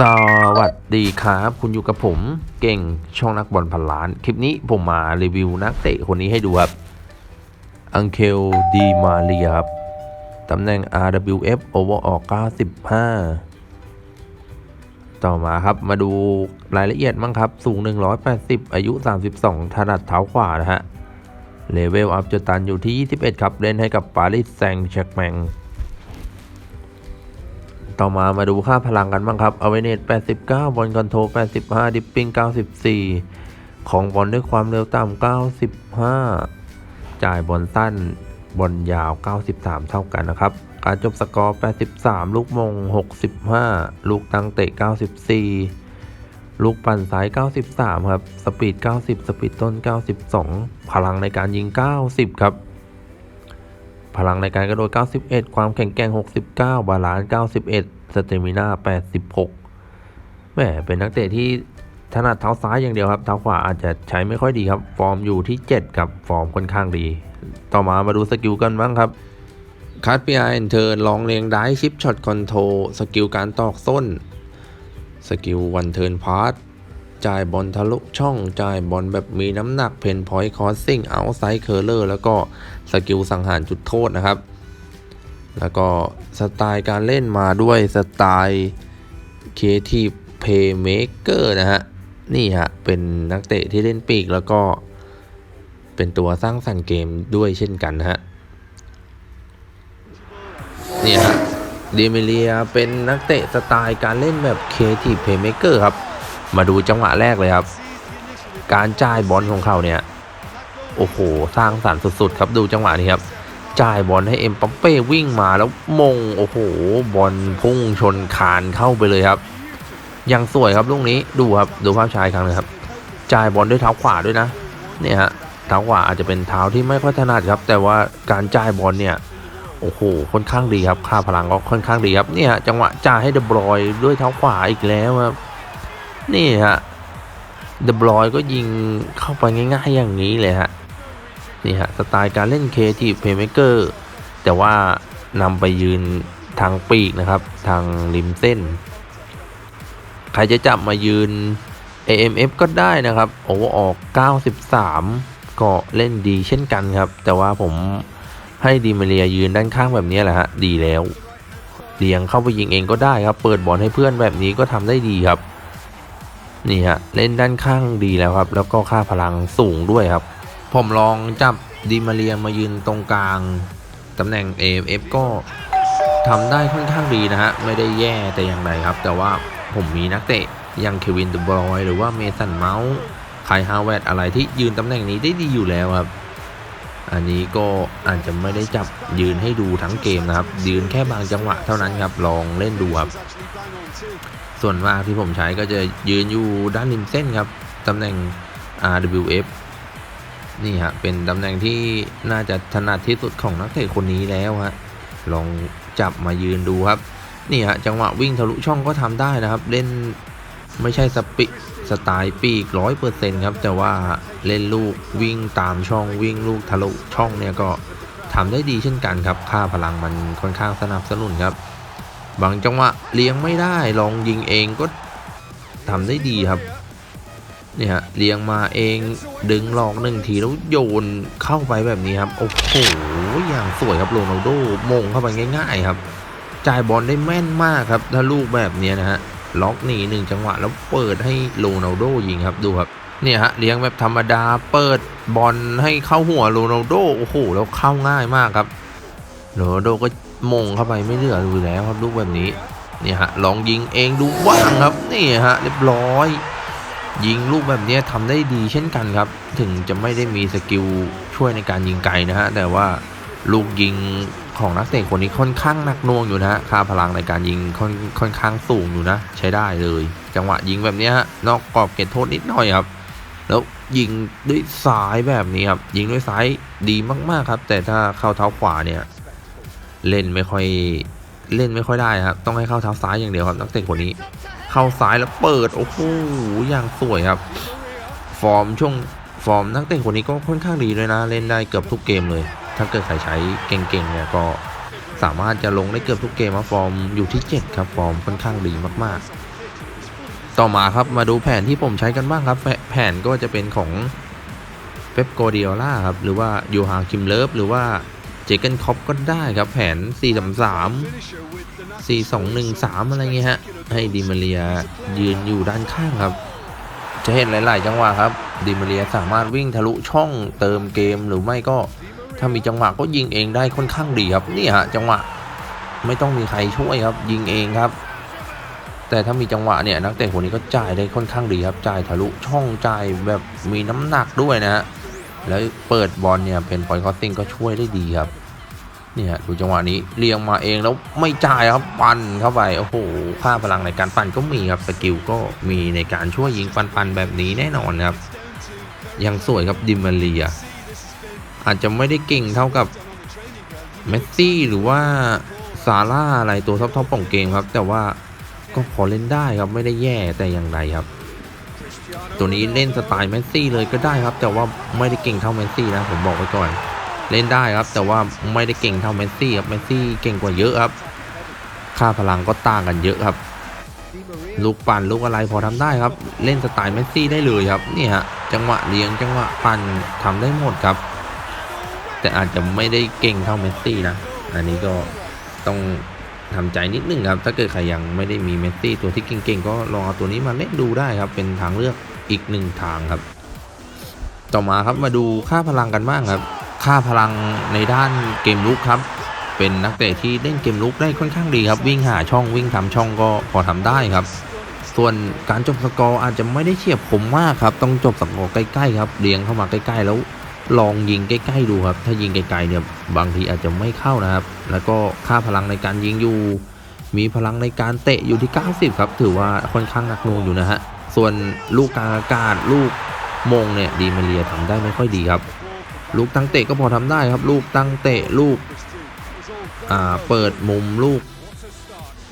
สวัสดีครับ คุณอยู่กับผมเก่งช่องนักบอลพันล้าน คลิปนี้ผมมารีวิวนักเตะคนนี้ให้ดูครับ อังเคลดีมาเรียครับ ตำแหน่ง RWF Overall 95 ต่อมาครับมาดูรายละเอียดมั้งครับ สูง 180 อายุ 32 ถนัดเท้าขวานะฮะ เลเวลอัพจตันอยู่ที่ 21 ครับ เล่นให้กับปารีสแซงต์แชร์กแมง ต่อมามาดูค่าพลังกันบ้างครับเอาไวเนต89 บอลคอนโทรล85 ดิปปิ้ง 94 ของบอลด้วยความเร็วต่ำ95 จ่ายบอลสั้น บอลยาว 93 เท่ากันนะครับ การจบสกอร์ 83 ลูกมง 65 ลูกตั้งเตะ 94 ลูกปั่นสาย 93 ครับ สปีด 90 สปีดต้น 92 พลังในการยิง 90 ครับ พลังในการกระโดด 91 ความแข็งแกร่ง 69 บาลานซ์ 91 สเตมินา86แหมเป็นนักเตะที่ถนัดเท้าซ้ายอย่างเดียวครับ เท้าขวาอาจจะใช้ไม่ค่อยดีครับ ฟอร์มอยู่ที่ 7 ครับ ฟอร์มค่อนข้างดี ต่อมามาดูสกิลกันบ้างครับคัดปีไอเอนเทิร์นลองเลียงได้ชิปช็อตคอนโทรสกิลการตอกส้น สกิลวันเทิร์นพาร์ต จ่ายบอลทะลุช่องจ่ายบอลแบบมีน้ำหนักเพนพอยต์คอสซิ่งเอาไซด์เคอร์เลอร์แล้วก็สกิลสังหารจุดโทษนะครับ แล้วก็สไตล์การเล่นมาด้วยสไตล์เคทีเพย์เมเกอร์นะฮะ นี่ฮะ เป็นนักเตะที่เล่นปีกแล้วก็เป็นตัวสร้างสรรค์เกมด้วยเช่นกันนะฮะนี่ฮะเดมิเลียเป็นนักเตะสไตล์การเล่นแบบเคทีเพย์เมเกอร์ครับ มาดูจังหวะแรกเลยครับ การจ่ายบอลของเขาเนี่ย โอ้โห สร้างสรรค์สุดๆ ครับดูจังหวะนี้ครับ จ่ายบอลให้เอ็มปัปเป้วิ่งมาแล้วมง โอ้โห บอลพุ่งชนคานเข้าไปเลยครับ ยังสวยครับลูกนี้ดูครับดูภาพชาอีกครั้งเลยครับ จ่ายบอลด้วยเท้าขวาด้วยนะ เนี่ยฮะเท้าขวาอาจจะเป็นเท้าที่ไม่ค่อยถนัดครับ แต่ว่าการจ่ายบอลเนี่ยโอ้โหค่อนข้างดีครับ ค่าพลังก็ค่อนข้างดีครับเนี่ยจังหวะจ่ายให้เดบรอยด้วยเท้าขวาอีกแล้วครับ นี่ฮะเดบรอยก็ยิงเข้าไปง่ายๆอย่างนี้เลยฮะนี่ฮะสไตล์การเล่นเคทีเพย์เมเกอร์แต่ว่านำไปยืนทางปีกนะครับ ทางริมเส้น ใครจะจับมายืน AMF ก็ได้นะครับโอเวอร์ออก 93 ก็เล่นดีเช่นกันครับ แต่ว่าผมให้ดีมาเรียยืนด้านข้างแบบนี้แหละฮะดีแล้วเลียงเข้าไปยิงเองก็ได้ครับ เปิดบอลให้เพื่อนแบบนี้ก็ทำได้ดีครับ นี่ฮะเล่นด้านข้างดีแล้วครับ แล้วก็ค่าพลังสูงด้วยครับ ผมลองจับดีมาเรียมายืนตรงกลางตำแหน่ง AMF ก็ทำได้ค่อนข้างดีนะฮะ ไม่ได้แย่แต่อย่างใดครับ แต่ว่าผมมีนักเตะอย่างเควินเดบรอยหรือว่าเมสันเมาส์ไคฮาวเวตอะไรที่ยืนตำแหน่งนี้ได้ดีอยู่แล้วครับ อันนี้ก็อาจจะไม่ได้จับยืนให้ดูทั้งเกมนะครับ ยืนแค่บางจังหวะเท่านั้นครับ ลองเล่นดูครับ ส่วนมากที่ผมใช้ก็จะยืนอยู่ด้านริมเส้นครับตำแหน่ง RWF นี่ฮะเป็นตำแหน่งที่น่าจะถนัดที่สุดของนักเตะคนนี้แล้วฮะลองจับมายืนดูครับนี่ฮะจังหวะวิ่งทะลุช่องก็ทำได้นะครับ เล่นไม่ใช่สปิสไตล์ปีกร้อยเปอร์เซ็นต์ครับ แต่ว่าเล่นลูกวิ่งตามช่องวิ่งลูกทะลุช่องเนี่ยก็ทำได้ดีเช่นกันครับ ค่าพลังมันค่อนข้างสนับสนุนครับ บางจังหวะเลี้ยงไม่ได้ลองยิงเองก็ทำได้ดีครับเนี่ยฮะเลี้ยงมาเองดึงหลอกหนึ่งทีแล้วโยนเข้าไปแบบนี้ครับ โอ้โหอย่างสวยครับโรนัลโดมงเข้าไปง่ายๆครับ จ่ายบอลได้แม่นมากครับ ถ้าลูกแบบเนี้ยนะฮะล็อกหนีหนึ่งจังหวะแล้วเปิดให้โรนัลโดยิงครับดูครับเนี่ยฮะเลี้ยงแบบธรรมดาเปิดบอลให้เข้าหัวโรนัลโดโอ้โหแล้วเข้าง่ายมากครับโรนัลโดก็ มงเข้าไปไม่เหลืออยู่แล้วครับลูกแบบนี้นี่ฮะลองยิงเองดูว่างครับนี่ฮะเรียบร้อย ยิงลูกแบบนี้ทำได้ดีเช่นกันครับ ถึงจะไม่ได้มีสกิลช่วยในการยิงไกลนะฮะแต่ว่าลูกยิงของนักเตะคนนี้ค่อนข้างหนักหน่วงอยู่นะฮะค่าพลังในการยิงค่อนค่อนข้างสูงอยู่นะ ใช้ได้เลย จังหวะยิงแบบนี้ฮะนอกกรอบเขตโทษนิดหน่อยครับ แล้วยิงด้วยซ้ายแบบนี้ครับยิงด้วยซ้ายดีมากๆครับ แต่ถ้าเข้าเท้าขวาเนี่ย เล่นไม่ค่อยเล่นไม่ค่อยได้ครับ ต้องให้เข้าเท้าซ้ายอย่างเดียวครับนักเตะคนนี้ เข้าซ้ายแล้วเปิดโอ้โหอย่างสวยครับ ฟอร์มช่วงฟอร์มนักเตะคนนี้ก็ค่อนข้างดีเลยนะ เล่นได้เกือบทุกเกมเลย ถ้าเกิดใครใช้เก่งๆเนี่ยก็สามารถจะลงได้เกือบทุกเกมมาฟอร์มอยู่ที่ 7 ครับ ฟอร์มค่อนข้างดีมากๆ ต่อมาครับมาดูแผนที่ผมใช้กันบ้างครับ แผแผนก็จะเป็นของเ e ปโกเดียล่าครับหรือว่ายูฮาคิมเลิฟหรือว่า เจเกนคอปก็ได้ครับแผน 4 3 3 4 2 1 3 อะไรเงี้ยฮะ ให้ดิมาเรียยืนอยู่ด้านข้างครับ จะเห็นหลาย ๆ จังหวะครับดิมาเรียสามารถวิ่งทะลุช่องเติมเกมหรือไม่ก็ถ้ามีจังหวะก็ยิงเองได้ค่อนข้างดีครับนี่ฮะจังหวะไม่ต้องมีใครช่วยครับ ยิงเองครับ แต่ถ้ามีจังหวะเนี่ยนักเตะคนนี้ก็จ่ายได้ค่อนข้างดีครับจ่ายทะลุช่องจ่ายแบบมีน้ำหนักด้วยนะฮะ แล้วเปิดบอลเนี่ยเป็นพอยคอสซิงก็ช่วยได้ดีครับเนี่ยดูจังหวะนี้เรียงมาเองแล้วไม่จ่ายครับปั่นเข้าไปโอ้โหค่าพลังในการปั่นก็มีครับสกิลก็มีในการช่วยยิงปั่นๆแบบนี้แน่นอนครับ ยังสวยครับดิมาเรีย อาจจะไม่ได้เก่งเท่ากับเมสซี่หรือว่าซาร่าอะไรตัวท็อปๆของเกมครับ แต่ว่าก็พอเล่นได้ครับไม่ได้แย่แต่อย่างใดครับ ตัวนี้เล่นสไตล์เมสซี่เลยก็ได้ครับ แต่ว่าไม่ได้เก่งเท่าเมสซี่นะผมบอกไว้ก่อน เล่นได้ครับ แต่ว่าไม่ได้เก่งเท่าเมสซี่ครับเมสซี่เก่งกว่าเยอะครับ ค่าพลังก็ต่างกันเยอะครับ ลูกปั่นลูกอะไรพอทำได้ครับ เล่นสไตล์เมสซี่ได้เลยครับนี่ฮะจังหวะเลี้ยงจังหวะปั่นทำได้หมดครับ แต่อาจจะไม่ได้เก่งเท่าเมสซี่นะอันนี้ก็ต้องทำใจนิดนึงครับ ถ้าเกิดใครยังไม่ได้มีเมสซี่ตัวที่เก่งๆ ก็ลองเอาตัวนี้มาเล่นดูได้ครับ เป็นทางเลือก อีกหนึ่งทางครับ ต่อมาครับมาดูค่าพลังกันบ้างครับ ค่าพลังในด้านเกมลุกครับ เป็นนักเตะที่เล่นเกมลุกได้ค่อนข้างดีครับ วิ่งหาช่องวิ่งทำช่องก็พอทำได้ครับ ส่วนการจบสกอร์อาจจะไม่ได้เฉียบคมมากครับ ต้องจบสกอร์ใกล้ๆครับเรียงเข้ามาใกล้ๆแล้วลองยิงใกล้ๆดูครับ ถ้ายิงไกลๆเนี่ยบางทีอาจจะไม่เข้านะครับ แล้วก็ค่าพลังในการยิงอยู่ มีพลังในการเตะอยู่ที่ 90 ครับ ถือว่าค่อนข้างหนักหน่วงอยู่นะฮะ ส่วนลูกกลางอากาศลูกมงเนี่ยดีมาเรียทำได้ไม่ค่อยดีครับ ลูกตั้งเตะก็พอทำได้ครับ ลูกตั้งเตะลูกอ่าเปิดมุมลูก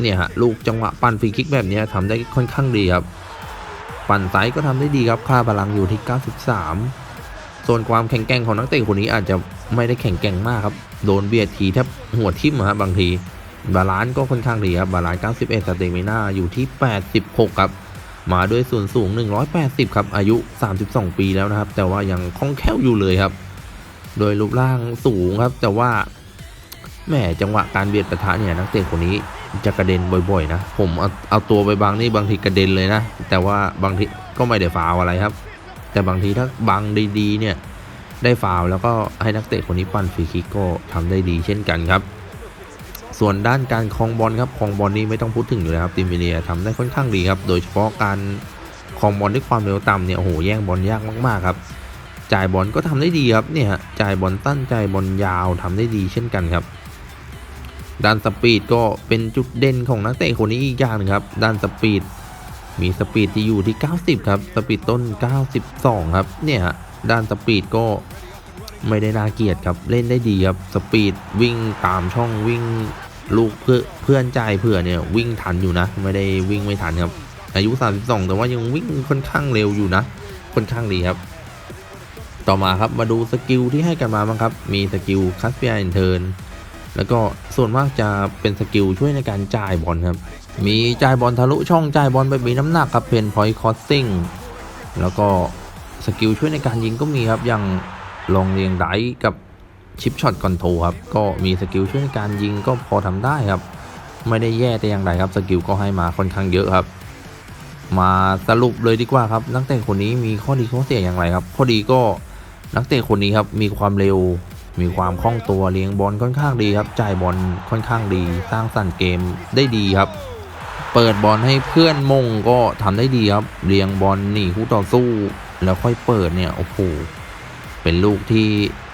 เนี่ยฮะลูกจังหวะปั่นฟรีคิกแบบนี้ยทำได้ค่อนข้างดีครับ ปั่นไซส์ก็ทำได้ดีครับค่าพลังอยู่ที่ 93 ส่วนความแข็งแกร่งของนักเตะคนนี้อาจจะไม่ได้แข็งแกร่งมากครับโดนเบียดทีแทบหัวทิ่มอะครับบางทีบาลานซ์ก็ค่อนข้างดีครับบาลานซ์91สเตมิน่าอยู่ที่ 86 ครับ มาด้วยส่วนสูง 180 ครับ อายุ 32 ปีแล้วนะครับ แต่ว่ายังคล่องแคล่วอยู่เลยครับ โดยรูปร่างสูงครับ แต่ว่าแหมจังหวะการเบียดปะทะเนี่ยนักเตะคนนี้จะกระเด็นบ่อยๆ นะ ผมเอาเอาตัวไปบางนี่บางทีกระเด็นเลยนะ แต่ว่าบางทีก็ไม่ได้ฟาวอะไรครับ แต่บางทีถ้าบังดีๆเนี่ยได้ฟาวแล้วก็ให้นักเตะคนนี้ปั้นฟรีคิกก็ทำได้ดีเช่นกันครับ ส่วนด้านการคลองบอลครับคลองบอลนี่ไม่ต้องพูดถึงเลยครับติมิเลียทำได้ค่อนข้างดีครับ โดยเฉพาะการคลองบอลด้วยความเร็วต่ำเนี่ยโอ้โหแย่งบอลยากมากๆครับ จ่ายบอลก็ทำได้ดีครับเนี่ยจ่ายบอลตั้นจ่ายบอลยาวทำได้ดีเช่นกันครับ ด้านสปีดก็เป็นจุดเด่นของนักเตะคนนี้อีกอย่างนึงครับ ด้านสปีดมีสปีดที่อยู่ที่ 90 ครับ สปีดต้น 92 ครับ เนี่ยฮะ ด้านสปีดก็ไม่ได้น่าเกลียดครับ เล่นได้ดีครับ สปีดวิ่งตามช่องวิ่ง ลูกเพื่อเพื่อนใจเพื่อเนี่ยวิ่งทันอยู่นะ ไม่ได้วิ่งไม่ทันครับ อายุ 32 แต่ว่ายังวิ่งค่อนข้างเร็วอยู่นะ ค่อนข้างดีครับ ต่อมาครับมาดูสกิลที่ให้กันมาบ้างครับ มีสกิลคัสเปียอินเทิร์นแล้วก็ส่วนมากจะเป็นสกิลช่วยในการจ่ายบอลครับ มีจ่ายบอลทะลุช่องจ่ายบอลไปมีน้ำหนักครับเพนพอยต์คอสซิ่งแล้วก็สกิลช่วยในการยิงก็มีครับอย่างลองเรียงไดกับ ชิปช็อตคอนโทรครับ ก็มีสกิลช่วยในการยิงก็พอทำได้ครับ ไม่ได้แย่แต่อย่างใดครับ สกิลก็ให้มาค่อนข้างเยอะครับ มาสรุปเลยดีกว่าครับ นักเตะคนนี้มีข้อดีข้อเสียอย่างไรครับ ข้อดีก็นักเตะคนนี้ครับมีความเร็ว มีความคล่องตัวเลี้ยงบอลค่อนข้างดีครับ จ่ายบอลค่อนข้างดี สร้างสรรค์เกมได้ดีครับ เปิดบอลให้เพื่อนมงก็ทำได้ดีครับ เลี้ยงบอลหนีคู่ต่อสู้ แล้วค่อยเปิดเนี่ยโอ้โหเป็นลูกที่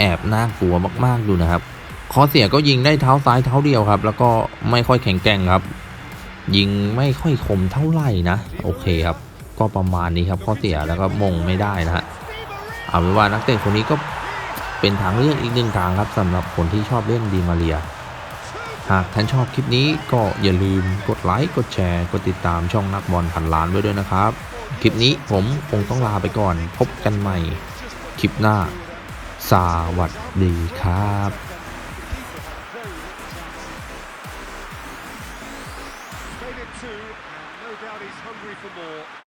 แอบน่ากลัวมากๆดูนะครับข้อเสียก็ยิงได้เท้าซ้ายเท้าเดียวครับ แล้วก็ไม่ค่อยแข็งแกร่งครับ ยิงไม่ค่อยคมเท่าไหร่นะ โอเคครับ ก็ประมาณนี้ครับข้อเสียแล้วก็มงไม่ได้นะฮะเอาเป็นว่านักเตะคนนี้ก็เป็นทางเลือกอีกหนึ่งทางครับสำหรับคนที่ชอบเล่นดีมาเรีย หากท่านชอบคลิปนี้ก็อย่าลืมกดไลค์กดแชร์กดติดตามช่องนักบอลพันล้านไว้ด้วยนะครับ คลิปนี้ผมคงต้องลาไปก่อนพบกันใหม่คลิปหน้า สวัสดีครับ